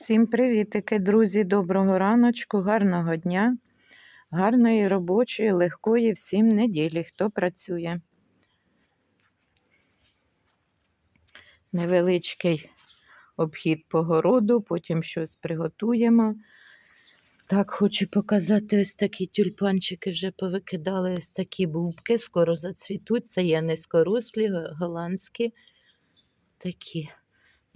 Всім привітики, друзі! Доброго раночку, гарного дня, гарної робочої, легкої всім неділі, хто працює. Невеличкий обхід по городу, потім щось приготуємо. Так, хочу показати ось такі тюльпанчики вже повикидали ось такі бубки, скоро зацвітуть. Це є низькорослі, голландські такі.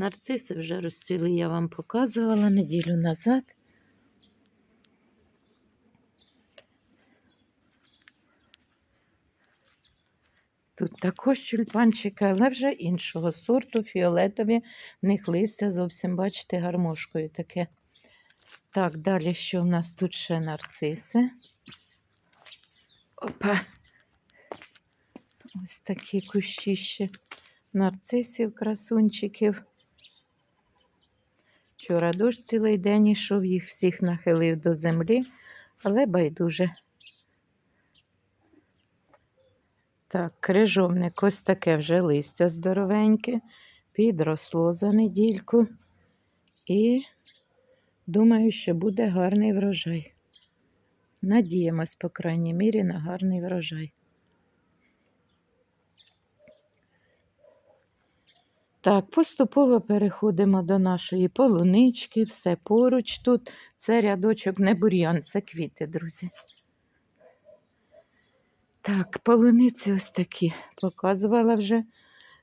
Нарциси вже розцвіли, я вам показувала неділю назад. Тут також тюльпанчики, але вже іншого сорту, фіолетові, в них листя зовсім, бачите, гармошкою таке. Так, далі що в нас тут ще нарциси? Опа. Ось такі кущі ще нарцисів, красунчиків. Вчора дощ цілий день ішов, їх всіх нахилив до землі, але байдуже. Так, крижовник, ось таке вже листя здоровеньке, підросло за недільку. І думаю, що буде гарний врожай. Надіємось, по крайній мірі, на гарний врожай. Так, поступово переходимо до нашої полунички, все поруч тут. Це рядочок не бур'ян, це квіти, друзі. Так, полуниці ось такі показувала вже.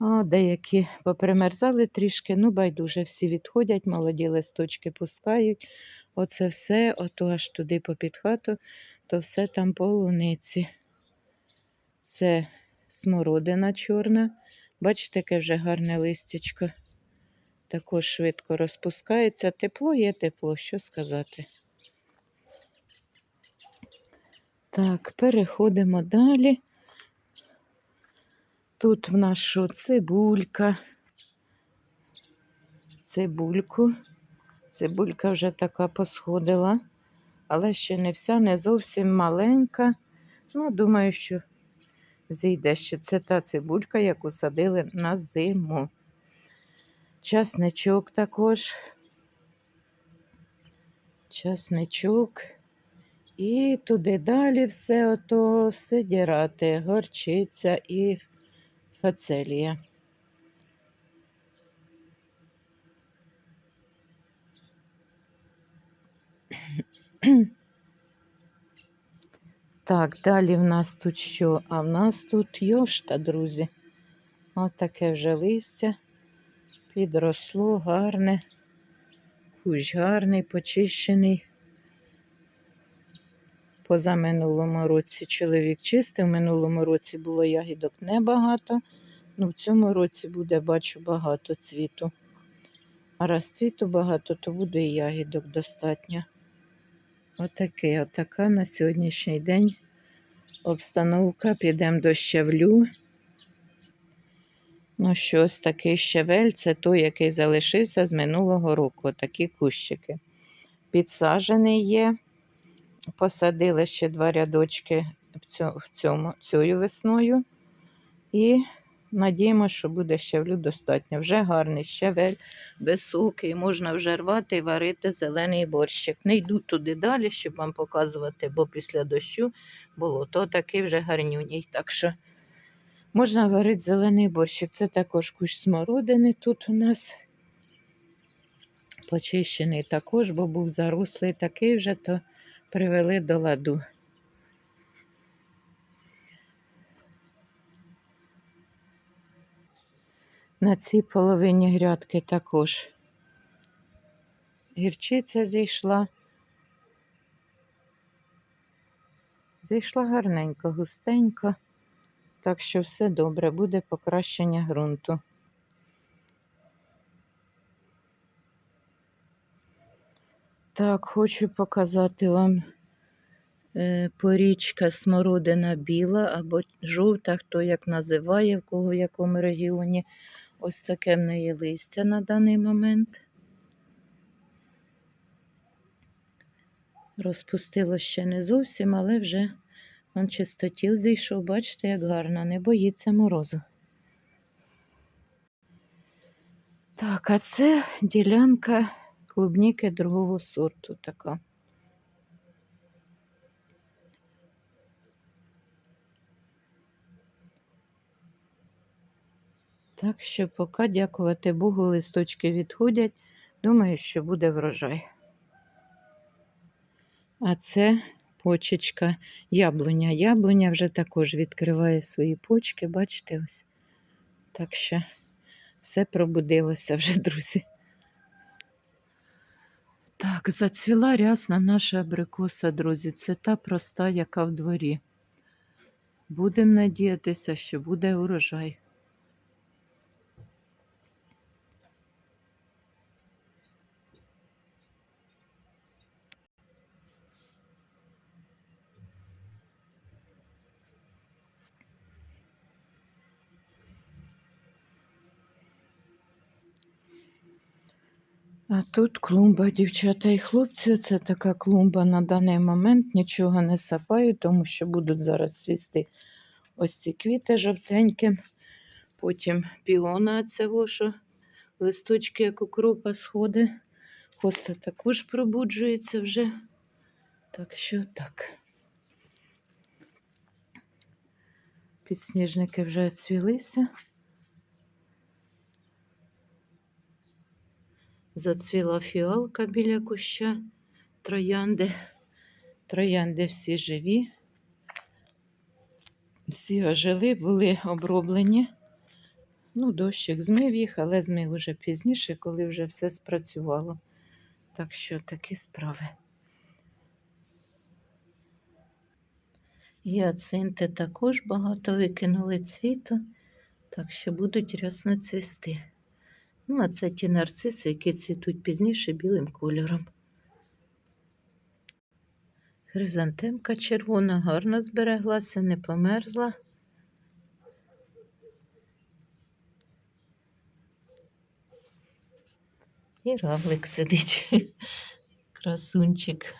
О, деякі попримерзали трішки, ну байдуже всі відходять, молоді листочки пускають. Оце все, ото аж туди попід хату, то все там полуниці. Це смородина чорна. Бачите, яке вже гарне листячко. Також швидко розпускається. Тепло є тепло, що сказати. Так, переходимо далі. Тут в нашу цибулька. Цибульку. Цибулька вже така посходила, але ще не вся, не зовсім маленька. Ну, думаю, що зійде ще це та цибулька, яку садили на зиму. Часничок також. Часничок. І туди далі все ото сидірати, горчиця і фацелія. Так, далі в нас тут що? А в нас тут йошта, друзі. Ось таке вже листя. Підросло гарне. Кущ гарний, почищений. Позаминулому році чоловік чистив, в минулому році було ягідок небагато, ну в цьому році буде, бачу, багато цвіту. А раз цвіту багато, то буде і ягідок достатньо. Отаке, отака на сьогоднішній день обстановка. Підемо до щавлю. Ну, щось такий щавель, це той, який залишився з минулого року. Отакі кущики. Підсаджений є. Посадили ще два рядочки в цьому, в цьому, цією весною. І надіємося, що буде щавлю достатньо. Вже гарний щавель, високий, можна вже рвати і варити зелений борщик. Не йду туди далі, щоб вам показувати, бо після дощу було то такий вже гарнюній. Так що можна варити зелений борщик. Це також кущ смородини тут у нас. Почищений також, бо був зарослий такий вже, то привели до ладу. На цій половині грядки також гірчиця зійшла. Зійшла гарненько, густенько, так що все добре, буде покращення ґрунту. Так, хочу показати вам е, порічка смородина біла або жовта, хто як називає, в кого в якому регіоні. Ось таке в неї листя на даний момент. Розпустило ще не зовсім, але вже он чистотіл зійшов. Бачите, як гарно, не боїться морозу. Так, а це ділянка клубніки другого сорту така. Так що поки, дякувати Богу, листочки відходять. Думаю, що буде врожай. А це почечка яблуня. Яблуня вже також відкриває свої почки, бачите ось. Так що все пробудилося вже, друзі. Так, зацвіла рясна наша абрикоса, друзі. Це та проста, яка в дворі. Будемо надіятися, що буде урожай. А тут клумба, дівчата і хлопці. Це така клумба на даний момент. Нічого не сапаю, тому що будуть зараз цвісти ось ці квіти жовтенькі. Потім піона цього, що листочки, як укропа сходить. Хоста також пробуджується вже. Так що так. Підсніжники вже цвілися. Зацвіла фіалка біля куща, троянди. Троянди всі живі. Всі ожили, були оброблені. Ну, дощик змив їх, але змив уже пізніше, коли вже все спрацювало. Так що такі справи. Гіацинти також багато викинули цвіту, так що будуть рясно цвісти. Ну, а це ті нарциси, які цвітуть пізніше білим кольором. Хризантемка червона гарно збереглася, не померзла. І равлик сидить, красунчик.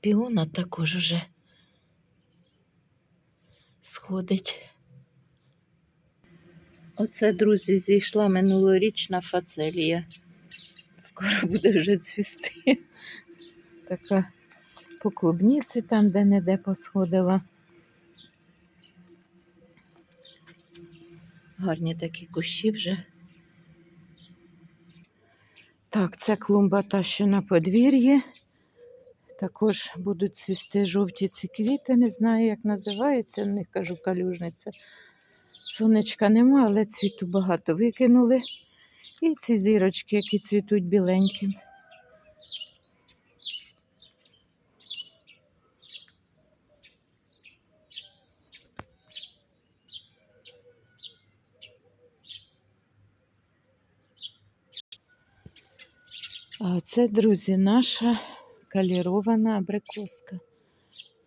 Піона також уже сходить. Оце, друзі, зійшла минулорічна фацелія. Скоро буде вже цвісти. Така по клубніці там, де не де посходила. Гарні такі кущі вже. Так, це клумба та, що на подвір'ї. Також будуть цвісти жовті ці квіти, не знаю, як називаються, не кажу калюжниця. Сонечка нема, але цвіту багато викинули. І ці зірочки, які цвітуть біленьким. А це, друзі, наша калірована абрикоска.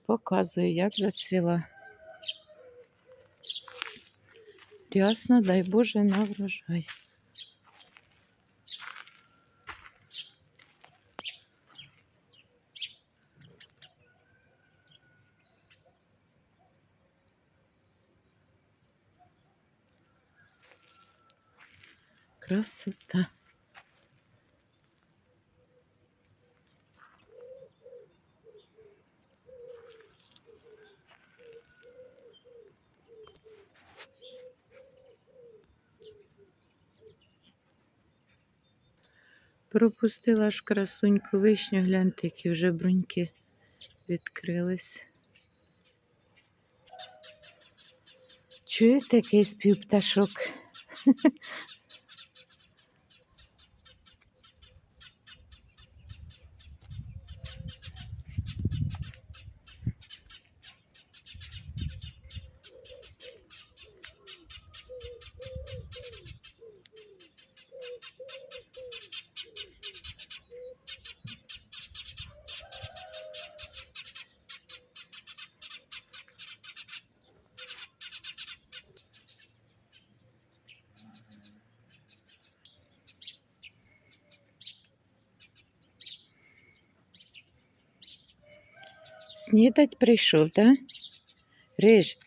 Показую, як зацвіла. Рясно, дай Боже, на врожай. Красота. Пропустила ж красуньку вишню, гляньте, які вже бруньки відкрились. Чуєте який спів пташок? Снідать прийшов, так? Рижик.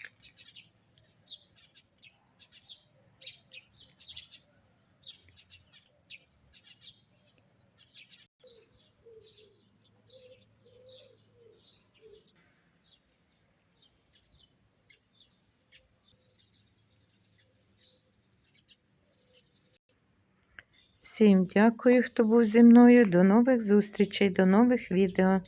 Всім дякую, хто був зі мною. До нових зустрічей, до нових відео.